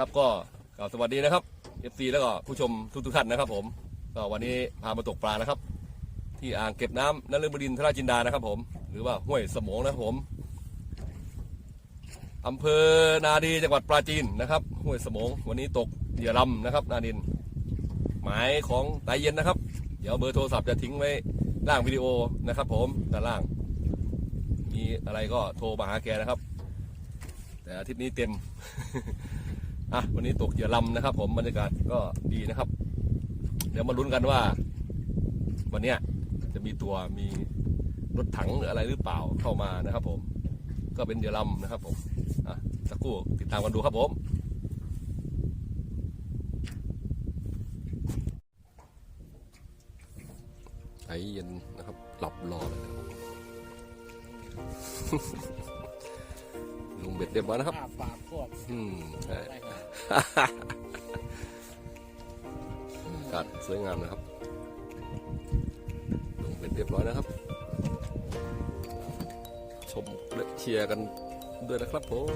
ครับก็กล่าวสวัสดีนะครับ FC แล้วก็ผู้ชมทุกทุกท่านนะครับ ผมก็วันนี้พามาตกปลานะครับ ที่อ่างเก็บน้ำนฤบดินทราจินดานะครับ ผม หรือว่าห้วยสมงนะครับผมอำเภอนาดีจังหวัดปราจีนนะครับห้วยสมงวันนี้ตกเหยื่อลำนะครับ นาดิน หมายของตายเย็นนะครับ เดี๋ยวเบอร์โทรศัพท์จะทิ้งไว้ล่างวิดีโอนะครับ ผมด้านล่าง มีอะไรก็โทรมาหาแกนะครับ แต่อาทิตย์นี้เต็ม อะวันนี้ตกเหยื่อลำนะครับ ผมบรรยากาศก็ดีนะครับ เดี๋ยวมาลุ้นกันว่า วันเนี้ยจะมีตัวมีรถถังหรืออะไรหรือเปล่าเข้ามานะครับ ผม ก็เป็นเหยื่อลำนะครับ ผมอะสักครู่ติดตามกันดูครับผมไอเย็นนะครับ หลับรอเลยนะครับลุงเบ็ดเรียบร้อยนะครับอ้าปากพวกอืมใช่ ได้ครับอา กาดสวยงามนะครับ ลงเป็นเรียบร้อยนะครับ ชมและเชียร์กันด้วยนะครับผม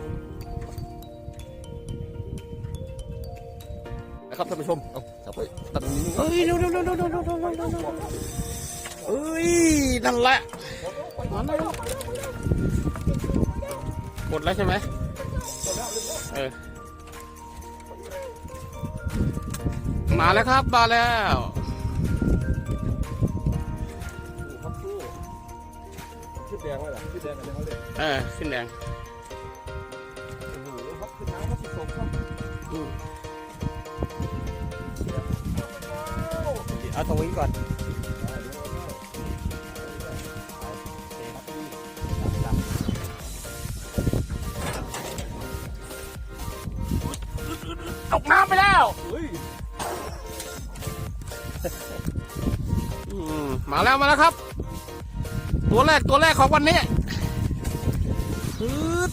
นะครับท่านผู้ชมเอาจับไปตัดเฮ้ยเร็วเร็วเร็วเร็วเร็วเร็วเร็วเอ้ยนั่นแหละหมดแล้วใช่ไหมเออ มาแล้วครับ มาแล้วครับสู้ชื่อแดงไว้เหรอชื่อแดงอะไรเขาเรียกเออขึ้นแดงโอ้โหครับขึ้นน้ำครับสุดสมครับอืมเอาตรงนี้ก่อน แล้วครับ ตัวแรกตัวแรกของวันนี้ฮึด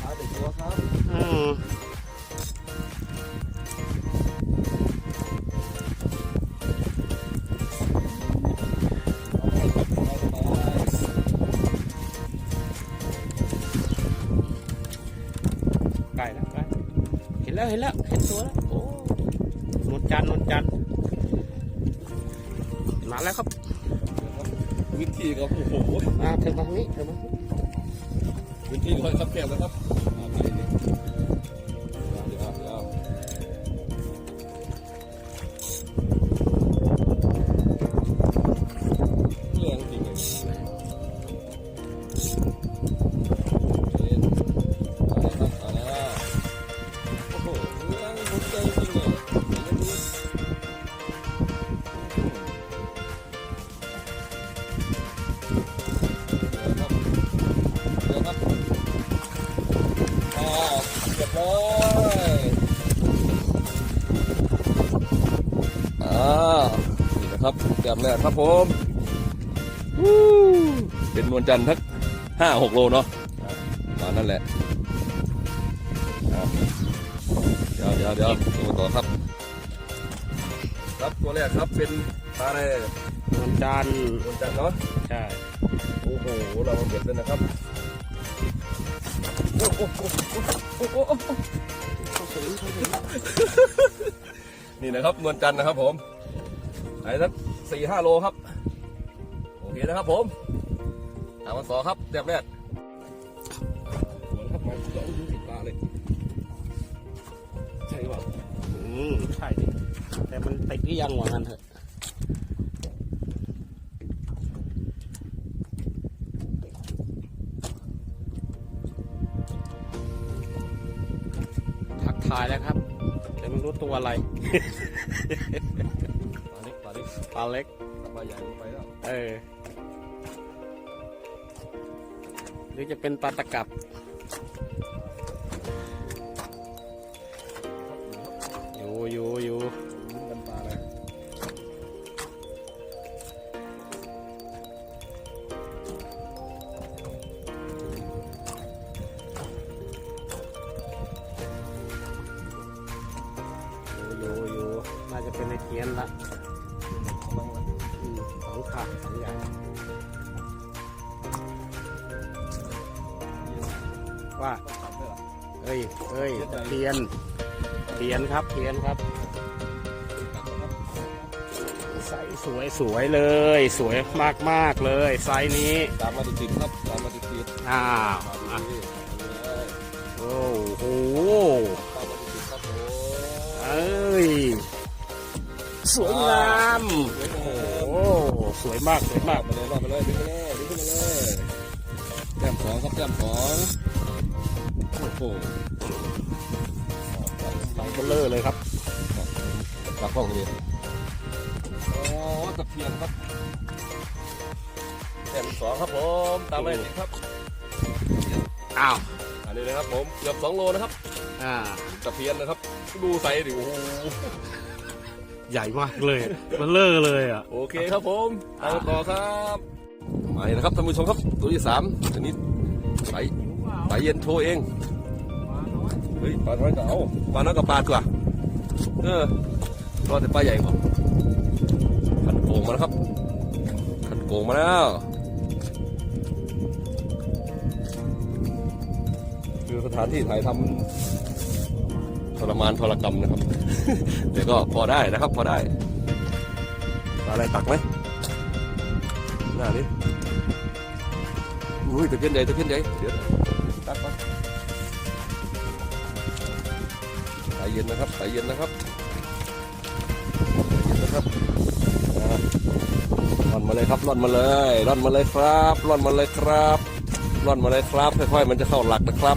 ขาเด็กตัวครับอืมใกล้แล้วใกล้เห็นแล้วเห็นแล้วเห็นตัวแล้วโอ้นวลจันทร์นวลจันทร์มาแล้วครับ วิธีก็โอ้โหมาเธอมาทางนี้เธอมาวิธีค่อยครับแคบนะครับ ครับแบบแรกครับผมวู้เป็นนวลจันทร์ทักห้าหกโลเนาะประมาณนั่นแหละอ่าเดี๋ยวเดี๋ยวเดี๋ยวดูต่อครับ ครับตัวแรกครับเป็นปลาอะไรนวลจันทร์นวลจันทร์เนาะใช่โอ้โหเรามาเบ็ดเลยนะครับโอ้โหโอ้โหโอ้โหโอ้โหนี่นะครับนวลจันทร์นะครับผมไหน สักสี่ห้าโลครับ โอเคนะครับผมตามมาสอครับเรียบแรกสวนครับมาเจาะดูติดปลาเลย ใช่ป่ะอืมใช่ดิแต่มันติดหรือยังวะงั้นเถอะทักทายแล้วครับ แต่ไม่รู้ตัวอะไราเล็กปลาเล็กปลาใหญ่ลงไปแล้วเออหรือจะเป็นปลาตะกับอยู่อยู่อยู่ ว่าต้องตัดด้วยเหรอเอฮ้ยเฮ้ยตะเพียนเพียนครับเพียนครับ ใสสวยสวยเลย สวยมากมากๆเลย ไซส์นี้ตามมาติดๆครับตามมาติดอ้าวๆอะนี่โอ้โหตามมาติดๆครับผมเอ้ยสวยงามสวยงามโอ้สวยมากสวยมากมาเลยรอดมาเลยดึงมาเลยดึงขึ้นมาเลยแต้มสองครับแต้มสอง โอ้โหไซส์เบลเลอร์เลยครับกลับกล้องเลยโอ้ตะเพียนครับแต้มสองครับผมตามมาติดครับอ้าวอันนี้นะครับผมเกือบสองโลนะครับอ่าตะเพียนนะครับ ดูไซส์ดิโอ้โหใหญ่มากเลยเบลเลอร์เลยอะโอเคครับผมตามต่อครับมาเลยนะครับท่านผู้ชมครับตัวที่สามอันนี้ไปไปเย็นโชว์เอง เฮ้ยปลาน้อยก็เอาปลาน้อยก็ปลาดกว่าเออรอแต่ปลาใหญ่กว่าขันโกงมาแล้วครับขันโกงมาแล้วคือสถานที่ถ่ายทำทรมานทรกรรมนะครับแต่ก็พอได้นะครับพอได้ปลาอะไรตักไหมหน้านี้อุ้ยตะเพียนใหญ่ตะเพียนใหญ่เดี๋ยวตักมา เย็นนะครับใจเย็นนะครับเย็นนะครับร่อนมาเลยครับร่อนมาเลยร่อนมาเลยครับร่อนมาเลยครับร่อนมาเลยครับค่อยๆมันจะเข้าหลักนะครับ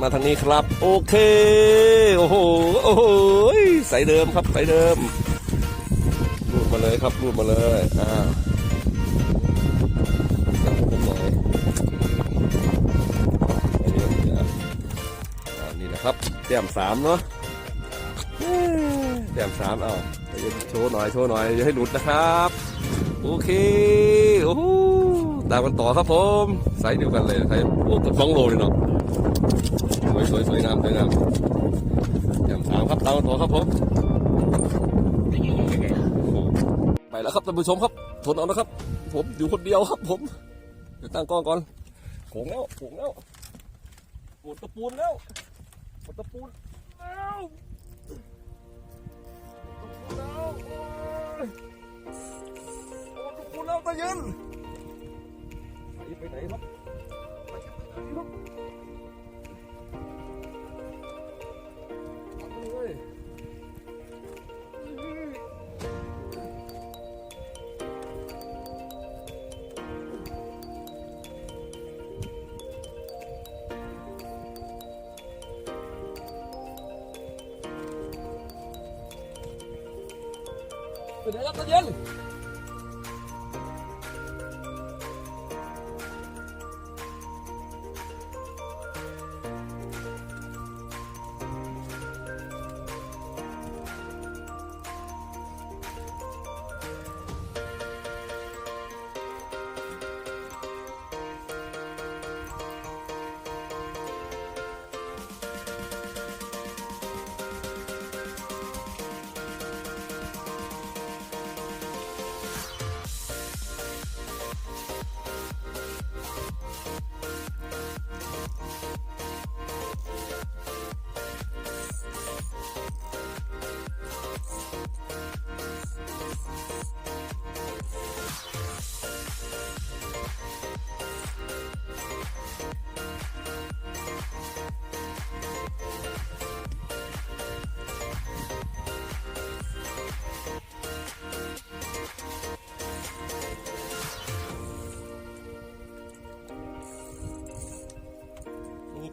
มาทางนี้ครับ โอเคโอ้โหโอ้โหใส่เดิมครับใส่เดิมรูดมาเลยครับรูดมาเลยอ่าจับผมหน่อยอันนี้เดี๋ยวนี่นะครับแต้มสามเนาะ แต้มสามเอาวโชว์หน่อยโชว์หน่อยอย่าให้หลุดนะครับ โอเคโอ้โหตามกันต่อครับผมไซส์เดียวกันเลยใส่โอ้เกือบสองโลเลยเนาะสวยสวยสวยงามสวยงามแจ่มสามครับตามต่อครับผมไปแล้วครับท่านผู้ชมครับทนเอานะครับ ผมอยู่คนเดียวครับ ผมเดี๋ยวตั้งกล้องก่อนโขงแล้วโขงแล้วปวดตะปูนแล้วปวดตะปูนแล้ว ตะปูนแล้วโอ้ย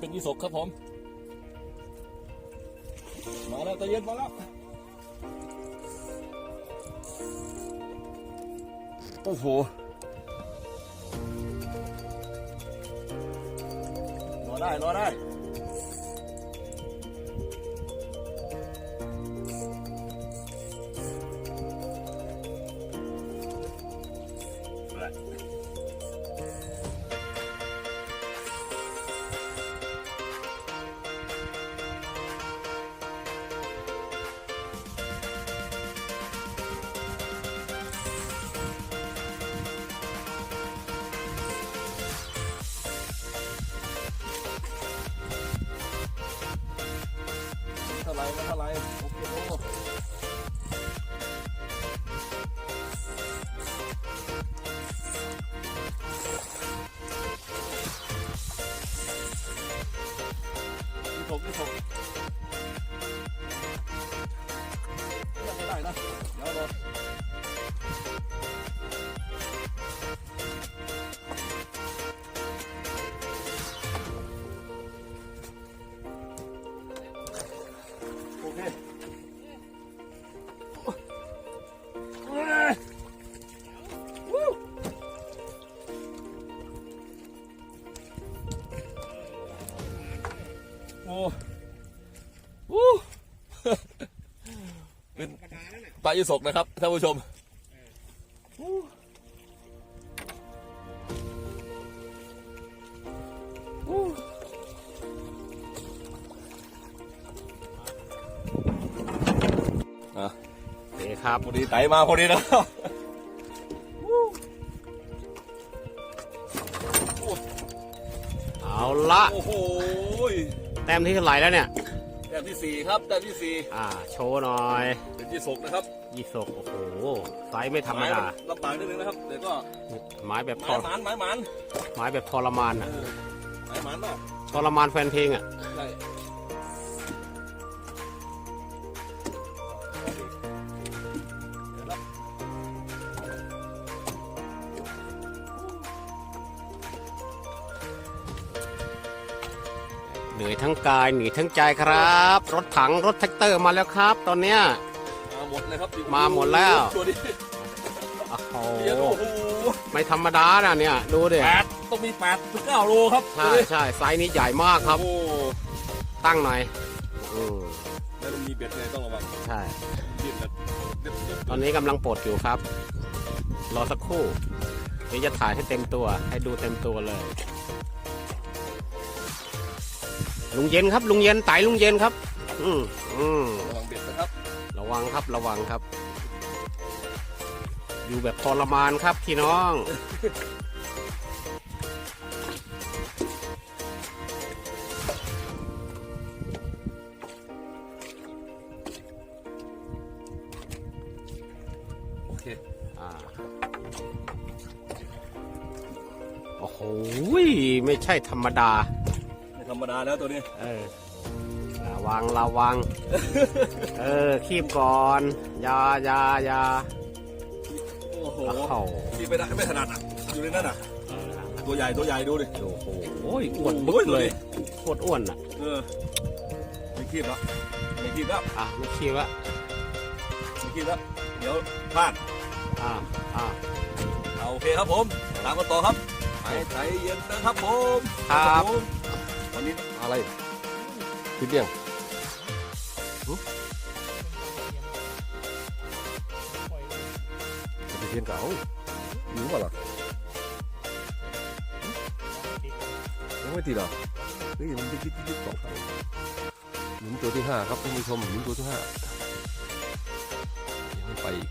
เป็นยี่สกครับผม มาแล้วตะเย็นมาแล้วโอ้โหรอได้รอได้ 来让他来。ายุสกนะครับท่านผู้ชมอะนี่ครับพอดีไตมาพอดีนะเอาละโอ้โหแต้มที่เท่าไหร่แล้วเนี่ยแต้มที่สี่ครับแต้มที่สี่อ่า โชว์หน่อยเป็นที่สกนะครับ ยี่สกโอ้โหไซส์ไม่ธรรมดาลำบากนิดนึงนะครับแต่ก็ไม้แบบหทมารยหมานหมายหมานไม้แบบทรมานเออะอหมายหมานเนาะทรมานแฟนเพลงอะใช่เหนื่อยทั้งกายเหนื่อยทั้งใจครับ รถถังรถแท็กเตอร์มาแล้วครับ ตอนเนี้ยมา หมดเลยครับมาหมดแล้ว ตัวนี้โอ้โหเดี๋ยวโอ้โหไม่ธรรมดานะเนี่ย ดูดิแปดต้องมีแปดถึงเก้าโลครับใช่ใช่ไซส์นี้ใหญ่มากครับ โอ้ตั้งหน่อยอืมแล้วมันมีเบ็ดไงต้องระวังใช่ เบ็ดแบบเบ็ดเบ็ดตอนนี้กำลังปลดอยู่ครับ รอสักครู่เดี๋ยวจะถ่ายให้เต็มตัว ให้ดูเต็มตัวเลย ลุงเย็นครับ ลุงเย็นไต่ลุงเย็นครับ อืมอืมระวัง วังครับระวังครับ อยู่แบบทรมานครับพี่น้องโอเคอ่าโอ้โหไม่ใช่ธรรมดาไม่ธรรมดาแล้วตัวนี้ เออระ วังระวัง เออคีบก่อนอยาอยาอยาโอ้โหโอ้โหที่ไม่ได้ไม่ถนัดอะ อยู่ในนั้นอะ ตัวใหญ่ตัวใหญ่ดูดิ โอ้โหอ้วนบึกเลยโคตรอ้วนอะ เออไม่คีบแล้วไม่คีบแล้วอะไม่คิดว่าไม่คีบแล้วเดี๋ยวพลาดอ่าอ่าเอาโอเคครับผมตามกันต่อครับไปใจเย็นนะครับผม ครับผมวันนี้อะไรพี่เบี้ยง จะเพียนเก่ารู้ป่ะล่ะยังไม่ติดหรอเฮ้ยมันติ๊กติ๊กติ๊กสองครั้งหมุนตัวที่ห้าครับท่านผู้ชมหมุนตัวที่ห้ายังไม่ไปอีก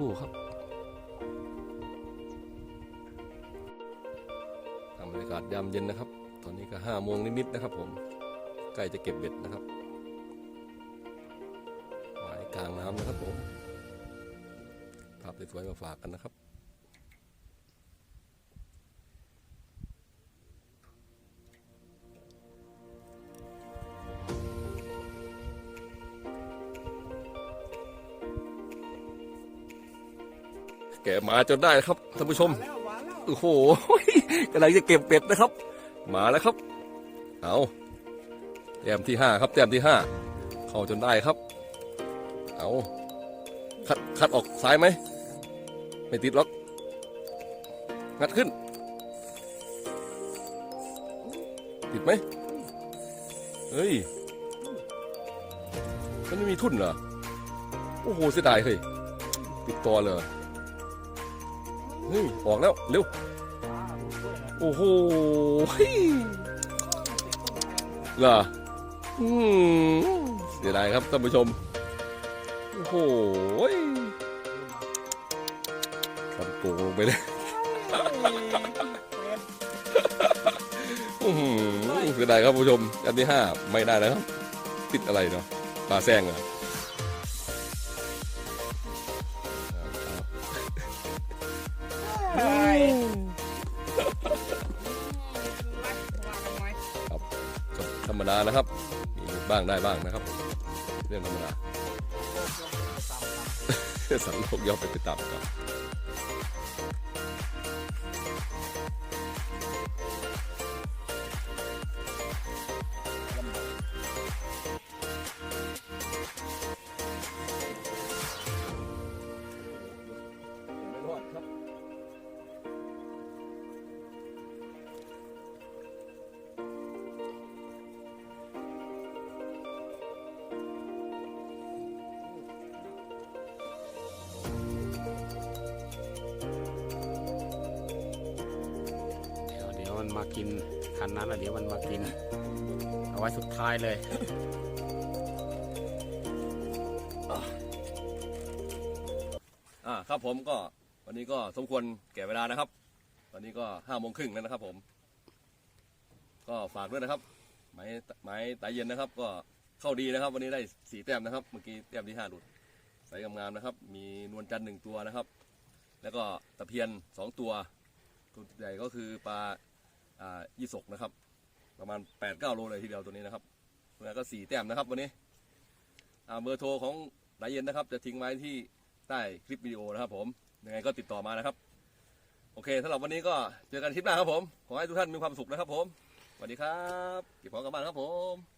ครู่ครับบรรยากาศยามเย็นนะครับ ตอนนี้ก็ห้าโมงนิดๆนะครับ ผมใกล้จะเก็บเบ็ดนะครับหมายกลางน้ำนะครับผมภาพสวยๆมาฝากกันนะครับ แกมาจนได้ครับท่านผู้ชมโอ้โหกำลังจะเก็บเป็ดนะครับ มาแล้วครับ เอาแต้มที่ห้าครับแต้มที่ห้าเข้าจนได้ครับ เอาคัดคัดออกซ้ายไหมไม่ติดหรอกงัดขึ้น ติดไหมเฮ้ยมันไม่มีทุ่นเหรอโอ้โหเสียดายเฮ้ยติดตัวเลย เฮ้ยออกแล้ว เร็ว โอ้โหเฮ้ยเหรออืมเสียดายครับท่านผู้ชม โอ้โหทำโกงลงไปเลยอื้อหือเสียดายครับผู้ชม อันที่ห้าไม่ได้แล้วครับ ติดอะไรเนาะปลาแซงเหรอ รรมดานะครับ มีบ้างได้บ้างนะครับ เรื่องธรรมดา สันโลกย่อมไปไปตามครั กินคันนั้นแล้วเดี๋ยวมันมากิน เอาไว้สุดท้ายเลยอ่าครับผมก็วันนี้ก็สมควรแก่เวลานะครับ ตอนนี้ก็ห้าโมงครึ่งแล้วนะครับผม ก็ฝากด้วยนะครับ ไม้ไม้ตายเย็นนะครับ ก็เข้าดีนะครับ วันนี้ได้สี่แต้มนะครับ เมื่อกี้แต้มที่ห้าหลุดใส่งามๆนะครับ มีนวลจันทร์หนึ่งตัวนะครับ แล้วก็ตะเพียนสองตัวตัวใหญ่ก็คือปลา ยี่สกนะครับ ประมาณแปดเก้าโลเลยทีเดียวตัวนี้นะครับแล้วก็สี่แต้มนะครับวันนี้อ่าเบอร์โทรของนายเย็นนะครับ จะทิ้งไว้ที่ใต้คลิปวิดีโอนะครับ ผมยังไงก็ติดต่อมานะครับ โอเคสำหรับวันนี้ก็เจอกันคลิปหน้าครับผม ขอให้ทุกท่านมีความสุขนะครับ ผมสวัสดีครับเก็บของกลับบ้านครับผม